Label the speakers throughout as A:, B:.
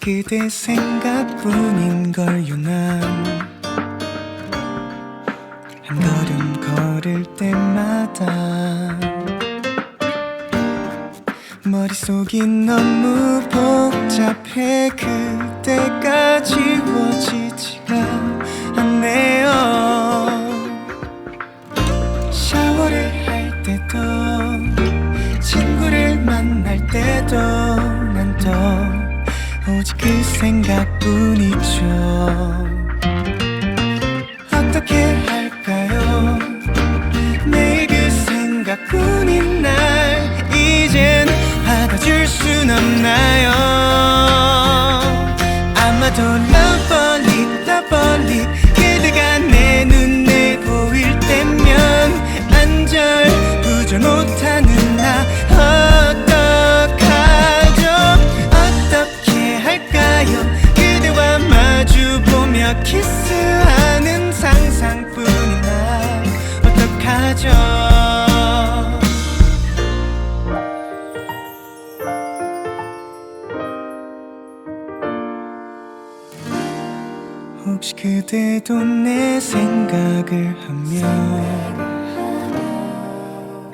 A: 그대 생각뿐인 걸요 난 한 걸음 걸을 때마다 머릿속이 너무 복잡해 그대가 지워지지가 생각뿐이죠. 어떻게 할까요? 매일 그 생각뿐인 날 이젠 받아줄 순 없나요? 아마도 러블 혹시 그대도 내 생각을 하며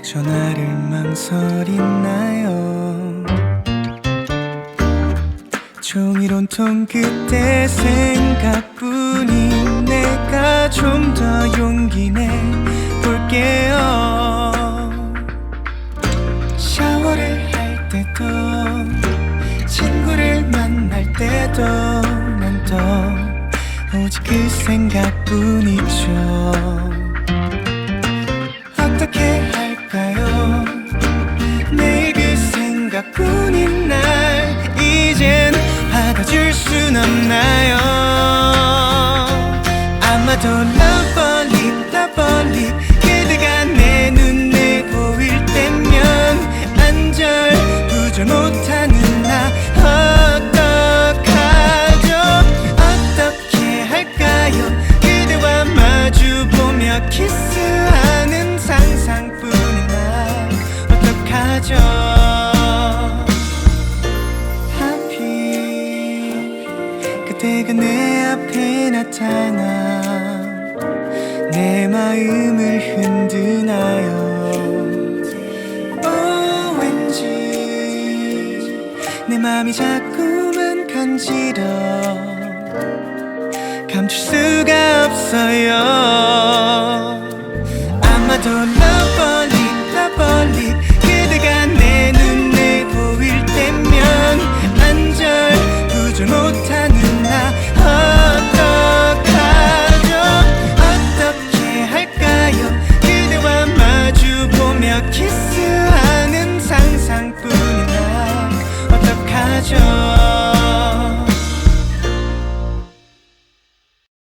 A: 전화를 망설이나요. 종일 온통 그때 생각뿐인 내가 좀 더 용기 내 볼게요. 샤워를 할 때도 친구를 만날 때도 난또 오직 그 생각뿐이죠. 어떻게 할까요? 매일 그 생각뿐인 날 이젠 받아줄 순 없나요? 아마도 러블리 러블리 그대가 내 눈에 보일 때면 안절 부절 못하는 그대가 내 앞에 나타나 내 마음을 흔드나요? 왠지 내 맘이 자꾸만 간지러 감출 수가 없어요. 아마도 나 멀리 나 멀리